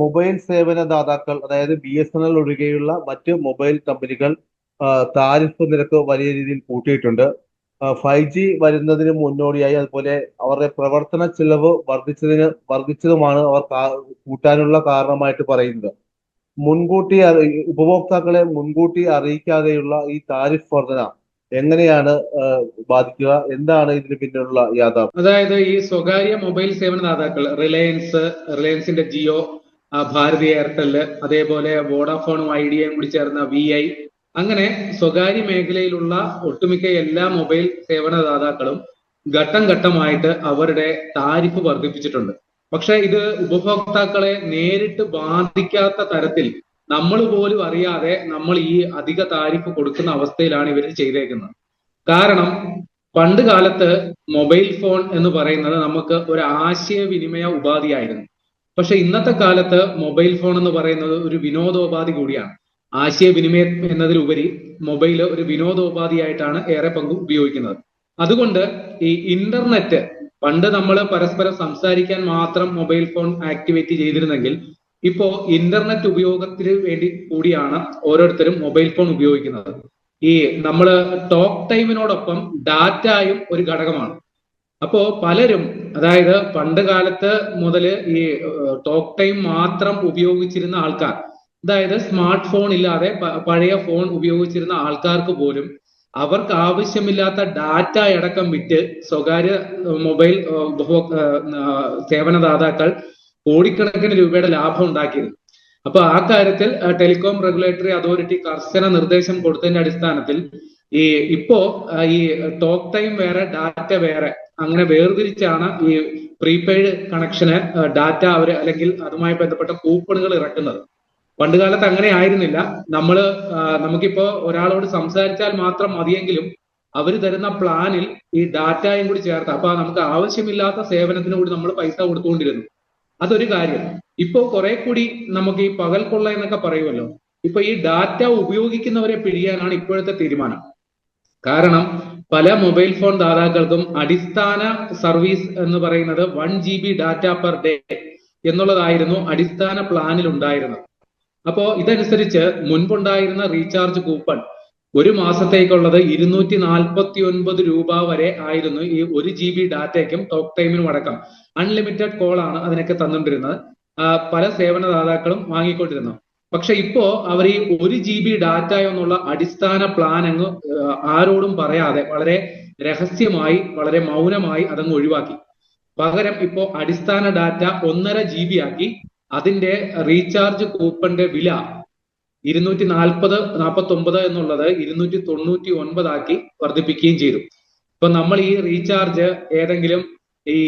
Mobile സേവന ദാതാക്കൾ അതായത് ബി എസ് എൻ എൽ ഒഴികെയുള്ള മറ്റ് മൊബൈൽ കമ്പനികൾ താരിഫ് നിരക്ക് വലിയ രീതിയിൽ കൂട്ടിയിട്ടുണ്ട്. ഫൈവ് ജി വരുന്നതിന് മുന്നോടിയായി അതുപോലെ അവരുടെ പ്രവർത്തന ചെലവ് വർദ്ധിച്ചതിന് വർദ്ധിച്ചതുമാണ് അവർ കൂട്ടാനുള്ള കാരണമായിട്ട് പറയുന്നത്. മുൻകൂട്ടി ഉപഭോക്താക്കളെ മുൻകൂട്ടി അറിയിക്കാതെയുള്ള ഈ താരിഫ് വർധന എങ്ങനെയാണ് ബാധിക്കുക? എന്താണ് ഇതിന് പിന്നിലുള്ള യാഥാർത്ഥ്യം? അതായത് ഈ സ്വകാര്യ മൊബൈൽ സേവന ദാതാക്കൾ റിലയൻസ് റിലയൻസിന്റെ ജിയോ ഭാരതി എയർടെൽ അതേപോലെ വോഡാഫോണും ഐഡിയയും കൂടി ചേർന്ന വി ഐ അങ്ങനെ സ്വകാര്യ മേഖലയിലുള്ള ഒട്ടുമിക്ക എല്ലാ മൊബൈൽ സേവനദാതാക്കളും ഘട്ടം ഘട്ടമായിട്ട് അവരുടെ താരിഫ് വർദ്ധിപ്പിച്ചിട്ടുണ്ട്. പക്ഷെ ഇത് ഉപഭോക്താക്കളെ നേരിട്ട് ബാധിക്കാത്ത തരത്തിൽ നമ്മൾ പോലും അറിയാതെ നമ്മൾ ഈ അധിക താരിഫ് കൊടുക്കുന്ന അവസ്ഥയിലാണ് ഇവർ ചെയ്തേക്കുന്നത്. കാരണം പണ്ട് കാലത്ത് മൊബൈൽ ഫോൺ എന്ന് പറയുന്നത് നമുക്ക് ഒരു ആശയവിനിമയ ഉപാധിയായിരുന്നു. പക്ഷെ ഇന്നത്തെ കാലത്ത് മൊബൈൽ ഫോൺ എന്ന് പറയുന്നത് ഒരു വിനോദോപാധി കൂടിയാണ്. ആശയവിനിമയം എന്നതിലുപരി മൊബൈൽ ഒരു വിനോദോപാധിയായിട്ടാണ് ഏറെ പങ്കും ഉപയോഗിക്കുന്നത്. അതുകൊണ്ട് ഈ ഇന്റർനെറ്റ് പണ്ട് നമ്മൾ പരസ്പരം സംസാരിക്കാൻ മാത്രം മൊബൈൽ ഫോൺ ആക്ടിവേറ്റ് ചെയ്തിരുന്നെങ്കിൽ ഇപ്പോ ഇന്റർനെറ്റ് ഉപയോഗത്തിന് വേണ്ടി കൂടിയാണ് ഓരോരുത്തരും മൊബൈൽ ഫോൺ ഉപയോഗിക്കുന്നത്. ഈ നമ്മൾ ടോക്ക് ടൈമിനോടൊപ്പം ഡാറ്റയും ഒരു ഘടകമാണ്. അപ്പോ പലരും അതായത് പണ്ട് കാലത്ത് മുതൽ ഈ ടോക്ക് ടൈം മാത്രം ഉപയോഗിച്ചിരുന്ന ആൾക്കാർ അതായത് സ്മാർട്ട് ഫോൺ ഇല്ലാതെ പഴയ ഫോൺ ഉപയോഗിച്ചിരുന്ന ആൾക്കാർക്ക് പോലും അവർക്ക് ആവശ്യമില്ലാത്ത ഡാറ്റ അടക്കം വിറ്റ് സ്വകാര്യ മൊബൈൽ സേവനദാതാക്കൾ കോടിക്കണക്കിന് രൂപയുടെ ലാഭം ഉണ്ടാക്കിയിരുന്നു അപ്പൊ ആ കാര്യത്തിൽ ടെലികോം റെഗുലേറ്ററി അതോറിറ്റി കർശന നിർദ്ദേശം കൊടുത്തതിന്റെ അടിസ്ഥാനത്തിൽ ഈ ഇപ്പോ ഈ ടോക്ക് ടൈം വേറെ ഡാറ്റ വേറെ അങ്ങനെ വേർതിരിച്ചാണ് ഈ പ്രീപെയ്ഡ് കണക്ഷന് ഡാറ്റ അവർ അല്ലെങ്കിൽ അതുമായി ബന്ധപ്പെട്ട കൂപ്പണുകൾ ഇറക്കുന്നത്. പണ്ട് കാലത്ത് അങ്ങനെ ആയിരുന്നില്ല. നമ്മൾ നമുക്കിപ്പോ ഒരാളോട് സംസാരിച്ചാൽ മാത്രം മതിയെങ്കിലും അവർ തരുന്ന പ്ലാനിൽ ഈ ഡാറ്റയും കൂടി ചേർത്ത് അപ്പൊ നമുക്ക് ആവശ്യമില്ലാത്ത സേവനത്തിന് കൂടി നമ്മൾ പൈസ കൊടുത്തുകൊണ്ടിരുന്നു. അതൊരു കാര്യം. ഇപ്പോ കുറെ കൂടി നമുക്ക് ഈ പകൽ കൊള്ള എന്നൊക്കെ പറയുമല്ലോ. ഇപ്പൊ ഈ ഡാറ്റ ഉപയോഗിക്കുന്നവരെ പിഴിയാനാണ് ഇപ്പോഴത്തെ തീരുമാനം. കാരണം പല മൊബൈൽ ഫോൺ ദാതാക്കൾക്കും അടിസ്ഥാന സർവീസ് എന്ന് പറയുന്നത് one G B data per day എന്നുള്ളതായിരുന്നു അടിസ്ഥാന പ്ലാനിൽ ഉണ്ടായിരുന്നത്. അപ്പോ ഇതനുസരിച്ച് മുൻപുണ്ടായിരുന്ന റീചാർജ് കൂപ്പൺ ഒരു മാസത്തേക്കുള്ളത് ഇരുന്നൂറ്റി നാൽപ്പത്തി ഒൻപത് രൂപ വരെ ആയിരുന്നു ഈ ഒരു ജി ബി ഡാറ്റയ്ക്കും ടോക്ക് ടൈമിനും അടക്കം. അൺലിമിറ്റഡ് കോൾ ആണ് അതിനൊക്കെ തന്നിട്ടിരുന്നത്. പല സേവനദാതാക്കളും വാങ്ങിക്കൊണ്ടിരുന്നു പക്ഷെ ഇപ്പോ അവർ ഈ ഒരു ജി ബി ഡാറ്റ എന്നുള്ള അടിസ്ഥാന പ്ലാൻ അങ്ങ് ആരോടും പറയാതെ വളരെ രഹസ്യമായി വളരെ മൗനമായി അതങ്ങ് ഒഴിവാക്കി. പകരം ഇപ്പോ അടിസ്ഥാന ഡാറ്റ ഒന്നര ജി ബി ആക്കി അതിന്റെ റീചാർജ് കൂപ്പന്റെ വില ഇരുന്നൂറ്റി നാൽപ്പത് നാൽപ്പത്തി ഒമ്പത് എന്നുള്ളത് ഇരുന്നൂറ്റി തൊണ്ണൂറ്റി ഒൻപതാക്കി വർദ്ധിപ്പിക്കുകയും ചെയ്തു. ഇപ്പൊ നമ്മൾ ഈ റീചാർജ് ഏതെങ്കിലും ഈ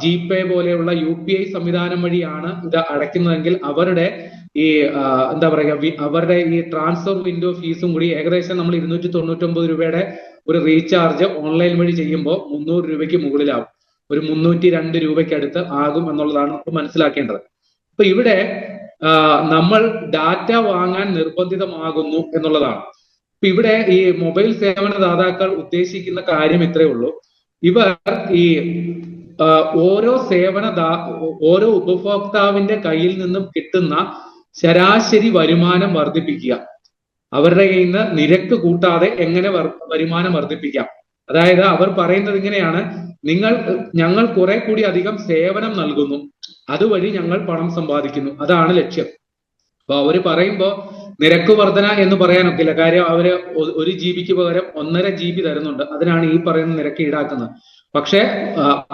ജി പേ പോലെയുള്ള യു പി ഐ സംവിധാനം വഴിയാണ് ഇത് അടയ്ക്കുന്നതെങ്കിൽ അവരുടെ ഈ എന്താ പറയുക അവരുടെ ഈ ട്രാൻസ്ഫർ വിൻഡോ ഫീസും കൂടി ഏകദേശം നമ്മൾ ഇരുന്നൂറ്റി തൊണ്ണൂറ്റി ഒമ്പത് രൂപയുടെ ഒരു റീചാർജ് ഓൺലൈൻ വഴി ചെയ്യുമ്പോൾ മുന്നൂറ് രൂപയ്ക്ക് മുകളിലാവും. ഒരു മുന്നൂറ്റി രണ്ട് രൂപയ്ക്ക് അടുത്ത് ആകും എന്നുള്ളതാണ് നമുക്ക് മനസ്സിലാക്കേണ്ടത്. അപ്പൊ ഇവിടെ നമ്മൾ ഡാറ്റ വാങ്ങാൻ നിർബന്ധിതമാകുന്നു എന്നുള്ളതാണ്. ഇപ്പൊ ഇവിടെ ഈ മൊബൈൽ സേവന ദാതാക്കൾ ഉദ്ദേശിക്കുന്ന കാര്യം ഇത്രയേ ഉള്ളൂ. ഇവർ ഈ ഓരോ സേവന ഓരോ ഉപഭോക്താവിന്റെ കയ്യിൽ നിന്നും കിട്ടുന്ന ശരാശരി വരുമാനം വർദ്ധിപ്പിക്കുക. അവരുടെ കയ്യിൽ നിന്ന് നിരക്ക് കൂട്ടാതെ എങ്ങനെ വരുമാനം വർദ്ധിപ്പിക്കാം. അതായത് അവർ പറയുന്നത് ഇങ്ങനെയാണ് നിങ്ങൾ ഞങ്ങൾ കുറെ കൂടി അധികം സേവനം നൽകുന്നു. അതുവഴി ഞങ്ങൾ പണം സമ്പാദിക്കുന്നു. അതാണ് ലക്ഷ്യം. അപ്പൊ അവർ പറയുമ്പോ നിരക്ക് വർധന എന്ന് പറയാനൊക്കില്ല. കാര്യം അവർ ഒരു ജി ബിക്ക് പകരം ഒന്നര ജി ബി തരുന്നുണ്ട്. അതിനാണ് ഈ പറയുന്ന നിരക്ക് ഈടാക്കുന്നത്. പക്ഷെ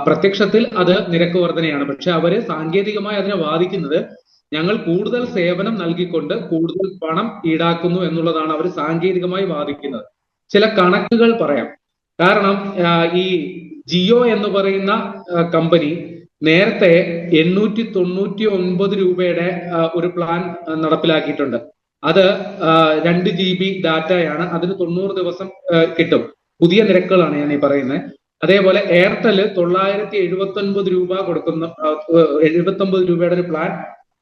പ്രത്യക്ഷത്തിൽ അത് നിരക്ക് വർധനയാണ്. പക്ഷെ അവർ സാങ്കേതികമായി അതിനെ വാദിക്കുന്നത് ഞങ്ങൾ കൂടുതൽ സേവനം നൽകിക്കൊണ്ട് കൂടുതൽ പണം ഈടാക്കുന്നു എന്നുള്ളതാണ് അവർ സാങ്കേതികമായി വാദിക്കുന്നത്. ചില കണക്കുകൾ പറയാം. കാരണം ഈ ജിയോ എന്ന് പറയുന്ന കമ്പനി നേരത്തെ എണ്ണൂറ്റി തൊണ്ണൂറ്റി ഒൻപത് രൂപയുടെ ഒരു പ്ലാൻ നടപ്പിലാക്കിയിട്ടുണ്ട്. അത് രണ്ട് ജി ബി ഡാറ്റയാണ്. അതിന് തൊണ്ണൂറ് ദിവസം കിട്ടും. പുതിയ നിരക്കുകളാണ് ഞാൻ ഈ പറയുന്നത് അതേപോലെ എയർടെൽ തൊള്ളായിരത്തി എഴുപത്തി ഒൻപത് രൂപ കൊടുക്കുന്ന എഴുപത്തി ഒമ്പത് രൂപയുടെ ഒരു പ്ലാൻ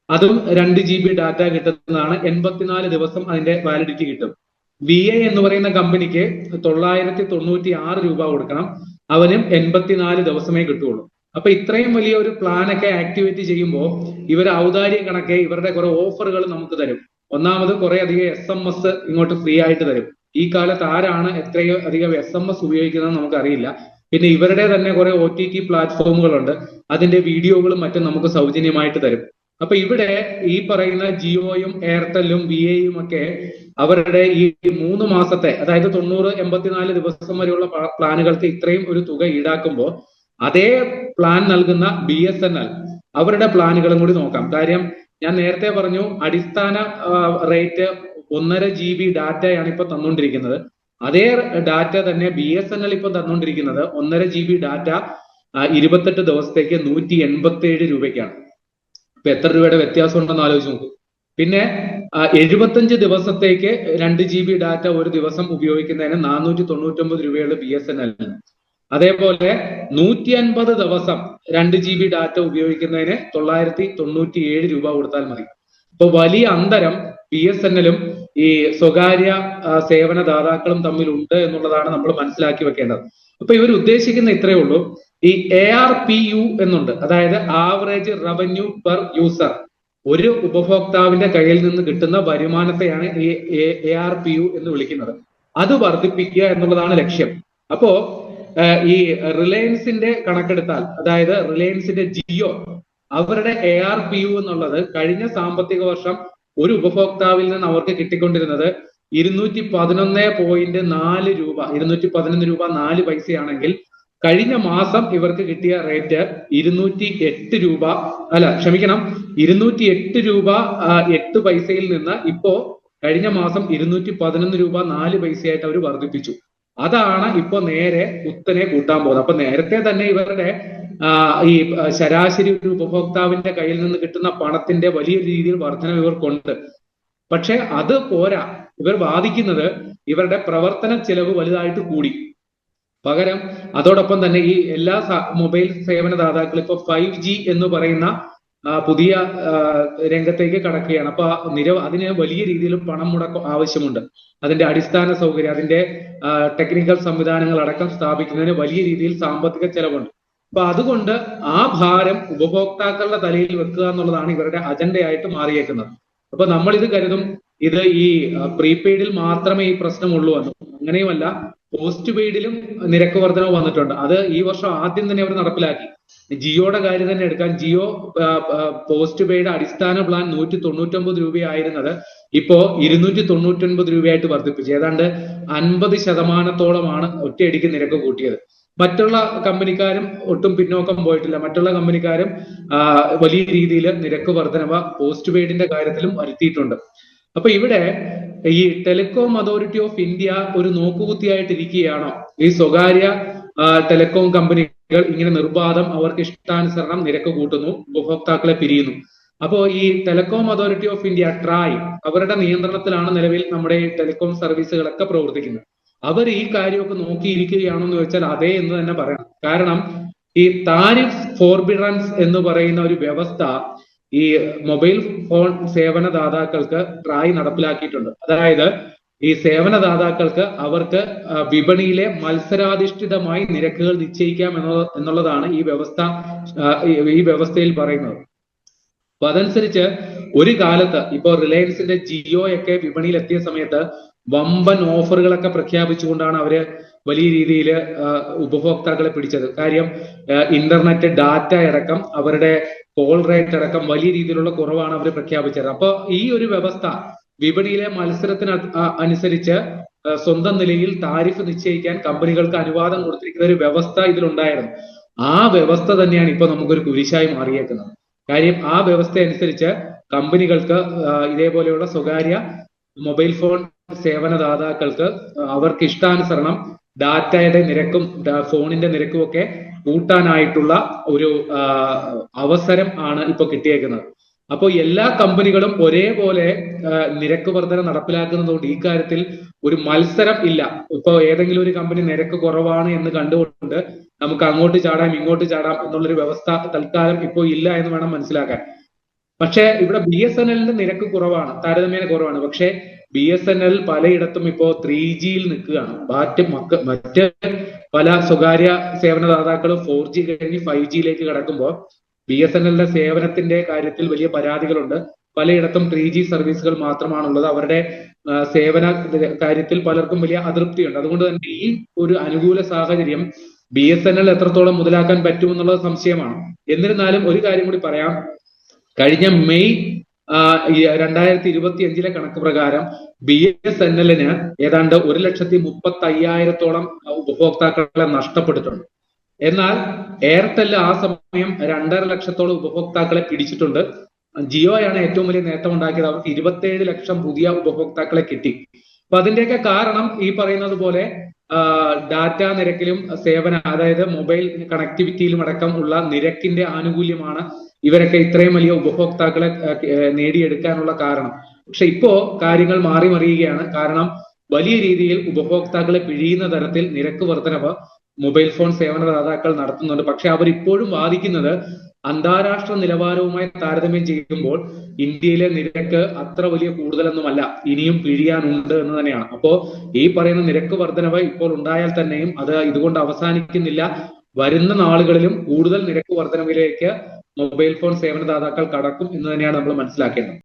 അതും രണ്ട് ജി ബി ഡാറ്റ കിട്ടുന്നതാണ്. എൺപത്തിനാല് ദിവസം അതിന്റെ വാലിഡിറ്റി കിട്ടും. വി എ എന്ന് പറയുന്ന കമ്പനിക്ക് തൊള്ളായിരത്തി തൊണ്ണൂറ്റി ആറ് രൂപ കൊടുക്കണം. അവനും എൺപത്തിനാല് ദിവസമേ കിട്ടുള്ളൂ അപ്പൊ ഇത്രയും വലിയ ഒരു പ്ലാൻ ഒക്കെ ആക്ടിവേറ്റ് ചെയ്യുമ്പോൾ ഇവർ ഔദാര്യം കണക്കെ ഇവരുടെ കുറെ ഓഫറുകൾ നമുക്ക് തരും. ഒന്നാമത് കുറെ അധികം എസ് എം എസ് ഇങ്ങോട്ട് ഫ്രീ ആയിട്ട് തരും. ഈ കാലത്ത് ആരാണ് എത്രയോ അധികം എസ് എം എസ് ഉപയോഗിക്കുന്നത് നമുക്കറിയില്ല. പിന്നെ ഇവരുടെ തന്നെ കുറെ ഒ ടി ടി പ്ലാറ്റ്ഫോമുകളുണ്ട് അതിന്റെ വീഡിയോകളും മറ്റും നമുക്ക് സൗജന്യമായിട്ട് തരും. അപ്പൊ ഇവിടെ ഈ പറയുന്ന ജിയോയും എയർടെല്ലും വി എയും ഒക്കെ അവരുടെ ഈ മൂന്ന് മാസത്തെ അതായത് തൊണ്ണൂറ് എൺപത്തിനാല് ദിവസം വരെയുള്ള പ്ലാനുകൾക്ക് ഇത്രയും ഒരു തുക ഈടാക്കുമ്പോൾ അതേ പ്ലാൻ നൽകുന്ന ബി എസ് എൻ എൽ അവരുടെ പ്ലാനുകളും കൂടി നോക്കാം. കാര്യം ഞാൻ നേരത്തെ പറഞ്ഞു അടിസ്ഥാന റേറ്റ് ഒന്നര ജി ബി ഡാറ്റയാണ് ഇപ്പൊ തന്നുകൊണ്ടിരിക്കുന്നത് അതേ ഡാറ്റ തന്നെ ബി എസ് എൻ എൽ ഇപ്പൊ തന്നുകൊണ്ടിരിക്കുന്നത് ഒന്നര ജി ബി ഡാറ്റ ഇരുപത്തെട്ട് ദിവസത്തേക്ക് നൂറ്റി എൺപത്തി ഏഴ് രൂപയ്ക്കാണ്. ഇപ്പൊ എത്ര രൂപയുടെ വ്യത്യാസം ഉണ്ടെന്ന് ആലോചിച്ച് നോക്കൂ. പിന്നെ എഴുപത്തഞ്ച് ദിവസത്തേക്ക് രണ്ട് ജി ബി ഡാറ്റ ഒരു ദിവസം ഉപയോഗിക്കുന്നതിന് നാനൂറ്റി തൊണ്ണൂറ്റൊമ്പത് രൂപയുള്ള ബി എസ് എൻ എല്ലിന് അതേപോലെ നൂറ്റി അൻപത് ദിവസം രണ്ട് ജി ബി ഡാറ്റ ഉപയോഗിക്കുന്നതിന് തൊള്ളായിരത്തി തൊണ്ണൂറ്റി ഏഴ് രൂപ കൊടുത്താൽ മതി. ഇപ്പൊ വലിയ അന്തരം ബി എസ് എൻ എല്ലും ഈ സ്വകാര്യ സേവന ദാതാക്കളും തമ്മിൽ ഉണ്ട് എന്നുള്ളതാണ് നമ്മൾ മനസ്സിലാക്കി വെക്കേണ്ടത്. അപ്പൊ ഇവർ ഉദ്ദേശിക്കുന്ന ഇത്രയേ ഉള്ളൂ. ഈ എ ആർ പി യു എന്നുണ്ട്. അതായത് ആവറേജ് റവന്യൂ പെർ യൂസർ ഒരു ഉപഭോക്താവിന്റെ കയ്യിൽ നിന്ന് കിട്ടുന്ന വരുമാനത്തെയാണ് ഈ എ ആർ പി യു എന്ന് വിളിക്കുന്നത്. അത് വർദ്ധിപ്പിക്കുക എന്നുള്ളതാണ് ലക്ഷ്യം. അപ്പോ ഈ റിലയൻസിന്റെ കണക്കെടുത്താൽ അതായത് റിലയൻസിന്റെ ജിയോ അവരുടെ എ ആർ പി യു എന്നുള്ളത് കഴിഞ്ഞ സാമ്പത്തിക വർഷം ഒരു ഉപഭോക്താവിൽ നിന്ന് അവർക്ക് കിട്ടിക്കൊണ്ടിരുന്നത് ഇരുന്നൂറ്റി പതിനൊന്ന് പോയിന്റ് നാല് രൂപ ഇരുന്നൂറ്റി പതിനൊന്ന് രൂപ നാല് പൈസയാണെങ്കിൽ കഴിഞ്ഞ മാസം ഇവർക്ക് കിട്ടിയ റേറ്റ് ഇരുന്നൂറ്റി എട്ട് രൂപ അല്ല ക്ഷമിക്കണം ഇരുന്നൂറ്റി എട്ട് രൂപ എട്ട് പൈസയിൽ നിന്ന് ഇപ്പോ കഴിഞ്ഞ മാസം ഇരുന്നൂറ്റി പതിനൊന്ന് രൂപ നാല് പൈസയായിട്ട് അവർ വർദ്ധിപ്പിച്ചു. അതാണ് ഇപ്പൊ നേരെ കുത്തനെ കൂട്ടാൻ പോകുന്നത്. അപ്പൊ നേരത്തെ തന്നെ ഇവരുടെ ഈ ശരാശരി ഒരു ഉപഭോക്താവിന്റെ കയ്യിൽ നിന്ന് കിട്ടുന്ന പണത്തിന്റെ വലിയ രീതിയിൽ വർധന ഇവർക്കുണ്ട്. പക്ഷെ അത് പോരാ. ഇവർ വാദിക്കുന്നത് ഇവരുടെ പ്രവർത്തന ചെലവ് വലുതായിട്ട് കൂടി. പകരം അതോടൊപ്പം തന്നെ ഈ എല്ലാ മൊബൈൽ സേവന ദാതാക്കളും ഇപ്പൊ ഫൈവ് ജി എന്ന് പറയുന്ന പുതിയ രംഗത്തേക്ക് കടക്കുകയാണ്. അപ്പൊ നിരവ അതിന് വലിയ രീതിയിൽ പണം മുടക്കം ആവശ്യമുണ്ട്. അതിന്റെ അടിസ്ഥാന സൗകര്യം അതിന്റെ ടെക്നിക്കൽ സംവിധാനങ്ങൾ അടക്കം സ്ഥാപിക്കുന്നതിന് വലിയ രീതിയിൽ സാമ്പത്തിക ചെലവുണ്ട്. അപ്പൊ അതുകൊണ്ട് ആ ഭാരം ഉപഭോക്താക്കളുടെ തലയിൽ വെക്കുക എന്നുള്ളതാണ് ഇവരുടെ അജണ്ടയായിട്ട് മാറിയേക്കുന്നത്. അപ്പൊ നമ്മൾ ഇത് കരുതും ഇത് ഈ പ്രീപെയ്ഡിൽ മാത്രമേ ഈ പ്രശ്നമുള്ളൂ എന്ന്. അങ്ങനെയുമല്ല പോസ്റ്റ് പെയ്ഡിലും നിരക്ക് വർധനവ് വന്നിട്ടുണ്ട്. അത് ഈ വർഷം ആദ്യം തന്നെ അവർ നടപ്പിലാക്കി. ജിയോയുടെ കാര്യം തന്നെ എടുക്കാൻ ജിയോ പോസ്റ്റ് പെയ്ഡ് അടിസ്ഥാന പ്ലാൻ നൂറ്റി തൊണ്ണൂറ്റൊമ്പത് രൂപയായിരുന്നത് ഇപ്പോ ഇരുന്നൂറ്റി തൊണ്ണൂറ്റൊൻപത് രൂപയായിട്ട് വർദ്ധിപ്പിച്ചു. ഏതാണ്ട് അൻപത് ശതമാനത്തോളമാണ് ഒറ്റയടിക്ക് നിരക്ക് കൂട്ടിയത്. മറ്റുള്ള കമ്പനിക്കാരും ഒട്ടും പിന്നോക്കം പോയിട്ടില്ല. മറ്റുള്ള കമ്പനിക്കാരും വലിയ രീതിയിൽ നിരക്ക് വർധനവ പോസ്റ്റ് പെയ്ഡിന്റെ കാര്യത്തിലും വരുത്തിയിട്ടുണ്ട്. അപ്പൊ ഇവിടെ ഈ ടെലികോം അതോറിറ്റി ഓഫ് ഇന്ത്യ ഒരു നോക്കുകുത്തിയായിട്ടിരിക്കുകയാണോ? ഈ സ്വകാര്യ ടെലികോം കമ്പനികൾ ഇങ്ങനെ നിർബാധം അവർക്ക് ഇഷ്ടാനുസരണം നിരക്ക് കൂട്ടുന്നു ഉപഭോക്താക്കളെ പിരിയുന്നു. അപ്പോ ഈ telecom authority of India TRAI അവരുടെ നിയന്ത്രണത്തിലാണ് നിലവിൽ നമ്മുടെ ടെലികോം സർവീസുകളൊക്കെ പ്രവർത്തിക്കുന്നത്. അവർ ഈ കാര്യമൊക്കെ നോക്കിയിരിക്കുകയാണെന്ന് വെച്ചാൽ അതെ എന്ന് തന്നെ പറയണം. കാരണം ഈ താരിഫ് ഫോർബിഡൻസ് എന്ന് പറയുന്ന ഒരു വ്യവസ്ഥ ഈ മൊബൈൽ ഫോൺ സേവന ദാതാക്കൾക്ക് ട്രായ് നടപ്പിലാക്കിയിട്ടുണ്ട്. അതായത് ഈ സേവന ദാതാക്കൾക്ക് അവർക്ക് വിപണിയിലെ മത്സരാധിഷ്ഠിതമായി നിരക്കുകൾ നിശ്ചയിക്കാം എന്ന എന്നുള്ളതാണ് ഈ വ്യവസ്ഥ ഈ വ്യവസ്ഥയിൽ പറയുന്നത്. അപ്പൊ അതനുസരിച്ച് ഒരു കാലത്ത് ഇപ്പോ റിലയൻസിന്റെ ജിയോ ഒക്കെ വിപണിയിൽ എത്തിയ സമയത്ത് വമ്പൻ ഓഫറുകളൊക്കെ പ്രഖ്യാപിച്ചുകൊണ്ടാണ് അവർ വലിയ രീതിയിൽ ഉപഭോക്താക്കളെ പിടിച്ചത്. കാര്യം ഇന്റർനെറ്റ് ഡാറ്റ അടക്കം അവരുടെ കോൾ റേറ്റ് അടക്കം വലിയ രീതിയിലുള്ള കുറവാണ് അവർ പ്രഖ്യാപിച്ചത്. അപ്പൊ ഈ ഒരു വ്യവസ്ഥ വിപണിയിലെ മത്സരത്തിന് അനുസരിച്ച് സ്വന്തം നിലയിൽ താരിഫ് നിശ്ചയിക്കാൻ കമ്പനികൾക്ക് അനുവാദം കൊടുത്തിരിക്കുന്ന ഒരു വ്യവസ്ഥ ഇതിലുണ്ടായിരുന്നു. ആ വ്യവസ്ഥ തന്നെയാണ് ഇപ്പൊ നമുക്കൊരു കുരിശായി മാറിയേക്കുന്നത്. കാര്യം ആ വ്യവസ്ഥ അനുസരിച്ച് കമ്പനികൾക്ക് ഇതേപോലെയുള്ള സ്വകാര്യ മൊബൈൽ ഫോൺ സേവന ദാതാക്കൾക്ക് അവർക്ക് ഇഷ്ടാനുസരണം ഡാറ്റയുടെ നിരക്കും ഫോണിന്റെ നിരക്കും ഒക്കെ കൂട്ടാനായിട്ടുള്ള ഒരു അവസരം ആണ് ഇപ്പൊ കിട്ടിയേക്കുന്നത്. അപ്പോൾ എല്ലാ കമ്പനികളും ഒരേപോലെ നിരക്ക് വർധന നടപ്പിലാക്കുന്നതുകൊണ്ട് ഈ കാര്യത്തിൽ ഒരു മത്സരം ഇല്ല. ഇപ്പോൾ ഏതെങ്കിലും ഒരു കമ്പനി നിരക്ക് കുറവാണ് എന്ന് കണ്ടുകൊണ്ട് നമുക്ക് അങ്ങോട്ട് ചാടാം ഇങ്ങോട്ട് ചാടാം എന്നുള്ളൊരു വ്യവസ്ഥ തൽക്കാലം ഇപ്പോൾ ഇല്ല എന്ന് വേണം മനസ്സിലാക്കാൻ. പക്ഷേ ഇവിടെ ബി എസ് എൻ എല്ലിന്റെ നിരക്ക് കുറവാണ് താരതമ്യേന കുറവാണ്. പക്ഷേ ബി എസ് എൻ എൽ പലയിടത്തും ഇപ്പോ ത്രീ ജിയിൽ നിൽക്കുകയാണ്. മറ്റ് മറ്റ് പല സ്വകാര്യ സേവനദാതാക്കളും ഫോർ ജി കഴിഞ്ഞ് ഫൈവ് ജിയിലേക്ക് കടക്കുമ്പോൾ ബി എസ് എൻ എല്ലിന്റെ സേവനത്തിന്റെ കാര്യത്തിൽ വലിയ പരാതികളുണ്ട്. പലയിടത്തും ത്രീ ജി സർവീസുകൾ മാത്രമാണുള്ളത്. അവരുടെ സേവന കാര്യത്തിൽ പലർക്കും വലിയ അതൃപ്തിയുണ്ട്. അതുകൊണ്ട് തന്നെ ഈ ഒരു അനുകൂല സാഹചര്യം ബി എസ് എൻ എൽ എത്രത്തോളം മുതലാക്കാൻ പറ്റുമെന്നുള്ളത് സംശയമാണ്. എന്നിരുന്നാലും ഒരു കാര്യം കൂടി പറയാം. കഴിഞ്ഞ മെയ് രണ്ടായിരത്തി ഇരുപത്തി അഞ്ചിലെ കണക്ക് പ്രകാരം ബി എസ് എൻ എല്ലിന് ഏതാണ്ട് ഒരു ലക്ഷത്തി മുപ്പത്തി അയ്യായിരത്തോളം ഉപഭോക്താക്കളെ നഷ്ടപ്പെട്ടിട്ടുണ്ട്. എന്നാൽ എയർടെൽ ആ സമയം രണ്ടര ലക്ഷത്തോളം ഉപഭോക്താക്കളെ പിടിച്ചിട്ടുണ്ട്. ജിയോയാണ് ഏറ്റവും വലിയ നേട്ടം ഉണ്ടാക്കിയത് അവർക്ക് ഇരുപത്തിയേഴ് ലക്ഷം പുതിയ ഉപഭോക്താക്കളെ കിട്ടി. അപ്പൊ അതിന്റെയൊക്കെ കാരണം ഈ പറയുന്നത് പോലെ ഡാറ്റ നിരക്കിലും സേവന അതായത് മൊബൈൽ കണക്ടിവിറ്റിയിലും അടക്കം ഉള്ള നിരക്കിന്റെ ആനുകൂല്യമാണ് ഇവരൊക്കെ ഇത്രയും വലിയ ഉപഭോക്താക്കളെ നേടിയെടുക്കാനുള്ള കാരണം. പക്ഷെ ഇപ്പോ കാര്യങ്ങൾ മാറി മറിയുകയാണ്. കാരണം വലിയ രീതിയിൽ ഉപഭോക്താക്കളെ പിഴിയുന്ന തരത്തിൽ നിരക്ക് വർധനവ് മൊബൈൽ ഫോൺ സേവനദാതാക്കൾ നടത്തുന്നുണ്ട്. പക്ഷെ അവർ ഇപ്പോഴും വാദിക്കുന്നത് അന്താരാഷ്ട്ര നിലവാരവുമായി താരതമ്യം ചെയ്യുമ്പോൾ ഇന്ത്യയിലെ നിരക്ക് അത്ര വലിയ കൂടുതലൊന്നുമല്ല. ഇനിയും പിഴിയാനുണ്ട് എന്ന് തന്നെയാണ്. അപ്പോ ഈ പറയുന്ന നിരക്ക് വർധനവ് ഇപ്പോൾ ഉണ്ടായാൽ തന്നെയും അത് ഇതുകൊണ്ട് അവസാനിക്കുന്നില്ല. വരുന്ന നാളുകളിലും കൂടുതൽ നിരക്ക് വർധനവിലേക്ക് മൊബൈൽ ഫോൺ സേവനദാതാക്കൾ കടക്കും എന്ന് തന്നെയാണ് നമ്മൾ മനസ്സിലാക്കേണ്ടത്.